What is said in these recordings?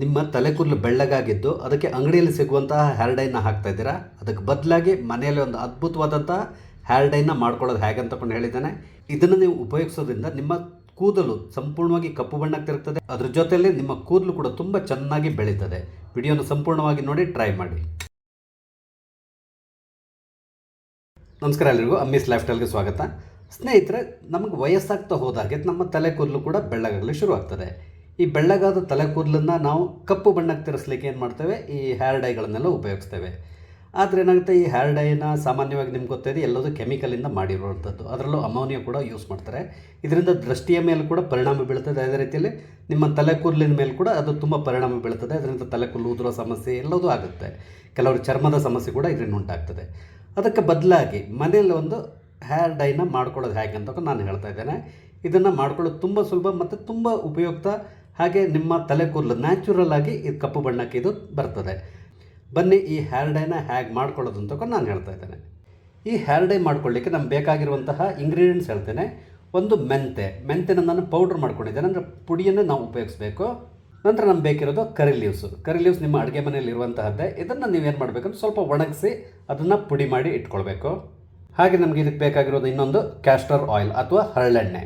ನಿಮ್ಮ ತಲೆ ಕೂದಲು ಬೆಳ್ಳಗಾಗಿದ್ದು ಅದಕ್ಕೆ ಅಂಗಡಿಯಲ್ಲಿ ಸಿಗುವಂತಹ ಹೇರ್ ಡೈನ ಹಾಕ್ತಾ ಇದ್ದೀರಾ? ಅದಕ್ಕೆ ಬದಲಾಗಿ ಮನೆಯಲ್ಲಿ ಒಂದು ಅದ್ಭುತವಾದಂತಹ ಹೇರ್ ಡೈನ ಮಾಡ್ಕೊಳ್ಳೋದು ಹೇಗೆ ಅಂತ ಕೊಂಡು ಹೇಳಿದ್ದಾನೆ. ಇದನ್ನು ನೀವು ಉಪಯೋಗಿಸೋದ್ರಿಂದ ನಿಮ್ಮ ಕೂದಲು ಸಂಪೂರ್ಣವಾಗಿ ಕಪ್ಪು ಬಣ್ಣಕ್ಕೆ ತಿರುಗ್ತದೆ. ಅದ್ರ ಜೊತೆಯಲ್ಲಿ ನಿಮ್ಮ ಕೂದಲು ಕೂಡ ತುಂಬ ಚೆನ್ನಾಗಿ ಬೆಳೀತದೆ. ವಿಡಿಯೋನ ಸಂಪೂರ್ಣವಾಗಿ ನೋಡಿ ಟ್ರೈ ಮಾಡಿ. ನಮಸ್ಕಾರ ಎಲ್ರಿಗೂ, ಅಮ್ಮಿಸ್ ಲೈಫ್ ಸ್ಟೈಲ್ಗೆ ಸ್ವಾಗತ. ಸ್ನೇಹಿತರೆ, ನಮಗೆ ವಯಸ್ಸಾಗ್ತಾ ಹೋದಾಗೆ ನಮ್ಮ ತಲೆ ಕೂದಲು ಕೂಡ ಬೆಳ್ಳಗಾಗಲು ಶುರುವಾಗ್ತದೆ. ಈ ಬೆಳ್ಳಗಾದ ತಲೆ ಕೂದಲನ್ನು ನಾವು ಕಪ್ಪು ಬಣ್ಣಕ್ಕೆ ತಿರ್ಸ್ಲಿಕ್ಕೆ ಏನು ಮಾಡ್ತೇವೆ? ಈ ಹೇರ್ ಡೈಗಳನ್ನೆಲ್ಲ ಉಪಯೋಗಿಸ್ತೇವೆ. ಆದರೆ ಏನಾಗುತ್ತೆ? ಈ ಹೇರ್ ಡೈನ ಸಾಮಾನ್ಯವಾಗಿ ನಿಮ್ಗೆ ಗೊತ್ತಿದೆ ಎಲ್ಲದೂ ಕೆಮಿಕಲಿಂದ ಮಾಡಿರುವಂಥದ್ದು. ಅದರಲ್ಲೂ ಅಮೋನಿಯಾ ಕೂಡ ಯೂಸ್ ಮಾಡ್ತಾರೆ. ಇದರಿಂದ ದೃಷ್ಟಿಯ ಮೇಲೆ ಕೂಡ ಪರಿಣಾಮ ಬೀಳ್ತದೆ ಅದೇ ರೀತಿಯಲ್ಲಿ ನಿಮ್ಮ ತಲೆ ಕೂದಲಿನ ಮೇಲೆ ಕೂಡ ಅದು ತುಂಬ ಪರಿಣಾಮ ಬೀಳ್ತದೆ. ಅದರಿಂದ ತಲೆ ಕೂದಲು ಉದುರೋ ಸಮಸ್ಯೆ ಎಲ್ಲದೂ ಆಗುತ್ತೆ. ಕೆಲವರು ಚರ್ಮದ ಸಮಸ್ಯೆ ಕೂಡ ಇದರಿಂದ ಉಂಟಾಗ್ತದೆ. ಅದಕ್ಕೆ ಬದಲಾಗಿ ಮನೆಯಲ್ಲಿ ಒಂದು ಹೇರ್ ಡೈನ ಮಾಡ್ಕೊಳ್ಳೋದು ಹೇಗೆ ಅಂತ ನಾನು ಹೇಳ್ತಾ ಇದ್ದೇನೆ. ಇದನ್ನು ಮಾಡ್ಕೊಳ್ಳೋದು ತುಂಬ ಸುಲಭ ಮತ್ತು ತುಂಬ ಉಪಯುಕ್ತ ಹಾಗೆ ನಿಮ್ಮ ತಲೆ ಕೂದಲು ನ್ಯಾಚುರಲ್ ಆಗಿ ಇದು ಕಪ್ಪು ಬಣ್ಣಕ್ಕೆ ಇದು ಬರ್ತದೆ. ಬನ್ನಿ, ಈ ಹೇರ್ ಡೈನ ಹೇಗೆ ಮಾಡ್ಕೊಳ್ಳೋದು ಅಂತ ನಾನು ಹೇಳ್ತಾ ಇದ್ದೇನೆ. ಈ ಹೇರ್ ಡೈ ಮಾಡ್ಕೊಳ್ಳಿಕ್ಕೆ ನಮ್ಗೆ ಬೇಕಾಗಿರುವಂತಹ ಇಂಗ್ರೀಡಿಯೆಂಟ್ಸ್ ಹೇಳ್ತೇನೆ. ಒಂದು ಮೆಂತೆ. ಮೆಂತೆನ ನಾನು ಪೌಡ್ರ್ ಮಾಡ್ಕೊಂಡಿದ್ದೇನೆ. ಅಂದರೆ ಪುಡಿಯನ್ನು ನಾವು ಉಪಯೋಗಿಸಬೇಕು. ನಂತರ ನಮ್ಗೆ ಬೇಕಿರೋದು ಕರಿ ಲೀವ್ಸು ಕರಿ ಲೀವ್ಸ್ ನಿಮ್ಮ ಅಡುಗೆ ಮನೆಯಲ್ಲಿ ಇರುವಂತಹದ್ದೇ. ಇದನ್ನು ನೀವೇನು ಮಾಡಬೇಕಂದ್ರೆ ಸ್ವಲ್ಪ ಒಣಗಿಸಿ ಅದನ್ನು ಪುಡಿ ಮಾಡಿ ಇಟ್ಕೊಳ್ಬೇಕು. ಹಾಗೆ ನಮಗೆ ಇದಕ್ಕೆ ಬೇಕಾಗಿರೋದು ಇನ್ನೊಂದು ಕ್ಯಾಸ್ಟರ್ ಆಯಿಲ್ ಅಥವಾ ಹರಳೆಣ್ಣೆ.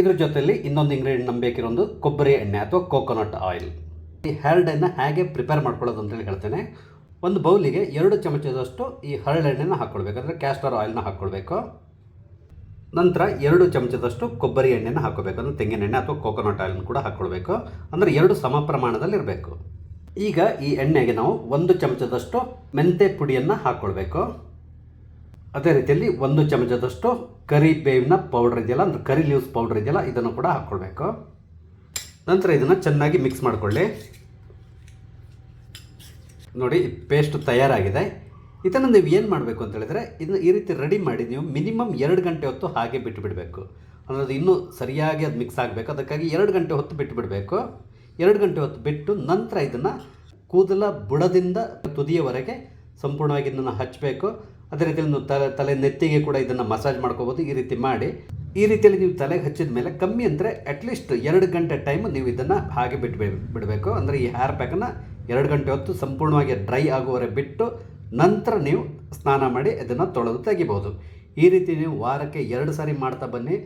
ಇದ್ರ ಜೊತೆಯಲ್ಲಿ ಇನ್ನೊಂದು ಇಂಗ್ರೀಡಿಯೆಂಟ್ ನಮ್ಗೆ ಬೇಕಿರೋದು ಕೊಬ್ಬರಿ ಎಣ್ಣೆ ಅಥವಾ ಕೋಕೋನಟ್ ಆಯಿಲ್ ಈ ಹರಳೆಣ್ಣೆ ಹೇಗೆ ಪ್ರಿಪೇರ್ ಮಾಡ್ಕೊಳ್ಳೋದು ಅಂತೇಳಿ ಹೇಳ್ತೇನೆ. ಒಂದು ಬೌಲಿಗೆ ಎರಡು ಚಮಚದಷ್ಟು ಈ ಹರಳೆಣ್ಣೆನ ಹಾಕ್ಕೊಳ್ಬೇಕು. ಅಂದರೆ ಕ್ಯಾಸ್ಟರ್ ಆಯಿಲ್ನ ಹಾಕ್ಕೊಳ್ಬೇಕು. ನಂತರ ಎರಡು ಚಮಚದಷ್ಟು ಕೊಬ್ಬರಿ ಎಣ್ಣೆನ ಹಾಕೋಬೇಕು ಅಂದರೆ ತೆಂಗಿನ ಎಣ್ಣೆ ಅಥವಾ ಕೋಕೋನಟ್ ಆಯಿಲ್ನ ಕೂಡ ಹಾಕ್ಕೊಳ್ಬೇಕು. ಅಂದರೆ ಎರಡು ಸಮ ಪ್ರಮಾಣದಲ್ಲಿರಬೇಕು ಈಗ ಈ ಎಣ್ಣೆಗೆ ನಾವು ಒಂದು ಚಮಚದಷ್ಟು ಮೆಂತೆ ಪುಡಿಯನ್ನು ಹಾಕ್ಕೊಳ್ಬೇಕು. ಅದೇ ರೀತಿಯಲ್ಲಿ ಒಂದು ಚಮಚದಷ್ಟು ಕರಿ ಬೇವಿನ ಪೌಡ್ರ್ ಇದೆಯಲ್ಲ, ಅಂದರೆ ಕರಿ ಲೀವ್ಸ್ ಪೌಡ್ರ್ ಇದೆಯಲ್ಲ, ಇದನ್ನು ಕೂಡ ಹಾಕ್ಕೊಳ್ಬೇಕು. ನಂತರ ಇದನ್ನು ಚೆನ್ನಾಗಿ ಮಿಕ್ಸ್ ಮಾಡಿಕೊಳ್ಳಿ. ನೋಡಿ ಪೇಸ್ಟ್ ತಯಾರಾಗಿದೆ. ಇದನ್ನು ನೀವು ಏನು ಮಾಡಬೇಕು ಅಂತ ಹೇಳಿದ್ರೆ, ಇದನ್ನು ಈ ರೀತಿ ರೆಡಿ ಮಾಡಿ ನೀವು ಮಿನಿಮಮ್ ಎರಡು ಗಂಟೆ ಹೊತ್ತು ಹಾಗೆ ಬಿಟ್ಟು ಬಿಡಬೇಕು ಅಂದರೆ ಅದು ಇನ್ನೂ ಸರಿಯಾಗಿ ಅದು ಮಿಕ್ಸ್ ಆಗಬೇಕು. ಅದಕ್ಕಾಗಿ ಎರಡು ಗಂಟೆ ಹೊತ್ತು ಬಿಟ್ಟು ಬಿಡಬೇಕು ಎರಡು ಗಂಟೆ ಹೊತ್ತು ಬಿಟ್ಟು ನಂತರ ಇದನ್ನು ಕೂದಲ ಬುಡದಿಂದ ತುದಿಯವರೆಗೆ ಸಂಪೂರ್ಣವಾಗಿ ಇದನ್ನು ಹಚ್ಚಬೇಕು ಅದೇ ರೀತಿಯಲ್ಲಿ ನೀವು ತಲೆ ತಲೆ ನೆತ್ತಿಗೆ ಕೂಡ ಇದನ್ನು ಮಸಾಜ್ ಮಾಡ್ಕೋಬೋದು, ಈ ರೀತಿ ಮಾಡಿ. ಈ ರೀತಿಯಲ್ಲಿ ನೀವು ತಲೆಗೆ ಹಚ್ಚಿದ ಮೇಲೆ ಕಮ್ಮಿ ಅಂದರೆ ಅಟ್ಲೀಸ್ಟ್ ಎರಡು ಗಂಟೆ ಟೈಮ್ ನೀವು ಇದನ್ನು ಹಾಗೆ ಬಿಟ್ಟು ಬಿಡಬೇಕು. ಅಂದರೆ ಈ ಹೇರ್ ಪ್ಯಾಕನ್ನು ಎರಡು ಗಂಟೆ ಹೊತ್ತು ಸಂಪೂರ್ಣವಾಗಿ ಡ್ರೈ ಆಗುವವರೆ ಬಿಟ್ಟು ನಂತರ ನೀವು ಸ್ನಾನ ಮಾಡಿ ಅದನ್ನು ತೊಳೆದು ತೆಗಿಬೋದು. ಈ ರೀತಿ ನೀವು ವಾರಕ್ಕೆ ಎರಡು ಸಾರಿ ಮಾಡ್ತಾ ಬನ್ನಿ.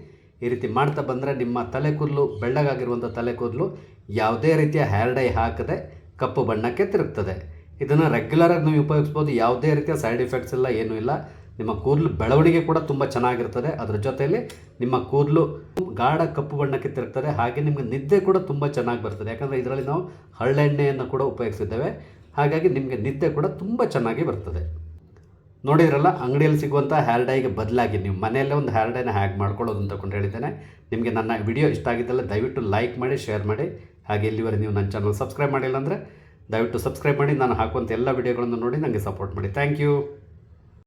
ಈ ರೀತಿ ಮಾಡ್ತಾ ಬಂದರೆ ನಿಮ್ಮ ತಲೆ ಕೂದಲು ಬೆಳ್ಳಗಾಗಿರುವಂಥ ತಲೆ ಕೂದಲು ಯಾವುದೇ ರೀತಿಯ ಹೇರ್ ಡೈ ಹಾಕದೆ ಕಪ್ಪು ಬಣ್ಣಕ್ಕೆ ತಿರುಗ್ತದೆ. ಇದನ್ನು ರೆಗ್ಯುಲರಾಗಿ ನೀವು ಉಪಯೋಗಿಸ್ಬೋದು. ಯಾವುದೇ ರೀತಿಯ ಸೈಡ್ ಎಫೆಕ್ಟ್ಸ್ ಇಲ್ಲ, ಏನೂ ಇಲ್ಲ. ನಿಮ್ಮ ಕೂದಲು ಬೆಳವಣಿಗೆ ಕೂಡ ತುಂಬ ಚೆನ್ನಾಗಿರ್ತದೆ. ಅದರ ಜೊತೆಯಲ್ಲಿ ನಿಮ್ಮ ಕೂದಲು ಗಾಢ ಕಪ್ಪು ಬಣ್ಣಕ್ಕೆ ತಿರುಗ್ತದೆ. ಹಾಗೆ ನಿಮಗೆ ನಿದ್ದೆ ಕೂಡ ತುಂಬ ಚೆನ್ನಾಗಿ ಬರ್ತದೆ. ಯಾಕಂದರೆ ಇದರಲ್ಲಿ ನಾವು ಹಳ್ಳೆಣ್ಣೆಯನ್ನು ಕೂಡ ಉಪಯೋಗಿಸಿದ್ದೇವೆ. ಹಾಗಾಗಿ ನಿಮಗೆ ನಿದ್ದೆ ಕೂಡ ತುಂಬ ಚೆನ್ನಾಗಿ ಬರ್ತದೆ. ನೋಡಿದ್ರಲ್ಲ, ಅಂಗಡಿಯಲ್ಲಿ ಸಿಗುವಂಥ ಹೇರ್ ಡೈಗೆ ಬದಲಾಗಿ ನೀವು ಮನೆಯಲ್ಲೇ ಒಂದು ಹೇರ್ ಡೈನ ಹ್ಯಾಗ್ ಮಾಡ್ಕೊಳ್ಳೋದು ಅಂತ ಕೊಂಡು ಹೇಳಿದ್ದೇನೆ. ನಿಮಗೆ ನನ್ನ ವಿಡಿಯೋ ಇಷ್ಟ ಆಗಿದ್ದಲ್ಲ ದಯವಿಟ್ಟು ಲೈಕ್ ಮಾಡಿ ಶೇರ್ ಮಾಡಿ. ಹಾಗೆ ಇಲ್ಲಿವರೆಗೆ ನೀವು ನನ್ನ ಚಾನಲ್ ಸಬ್ಸ್ಕ್ರೈಬ್ ಮಾಡಿಲ್ಲ ಅಂದರೆ ದಯವಿಟ್ಟು ಸಬ್ಸ್ಕ್ರೈಬ್ ಮಾಡಿ ನಾನು ಹಾಕುವಂಥ ಎಲ್ಲ ವಿಡಿಯೋಗಳನ್ನು ನೋಡಿ ನನಗೆ ಸಪೋರ್ಟ್ ಮಾಡಿ. Thank you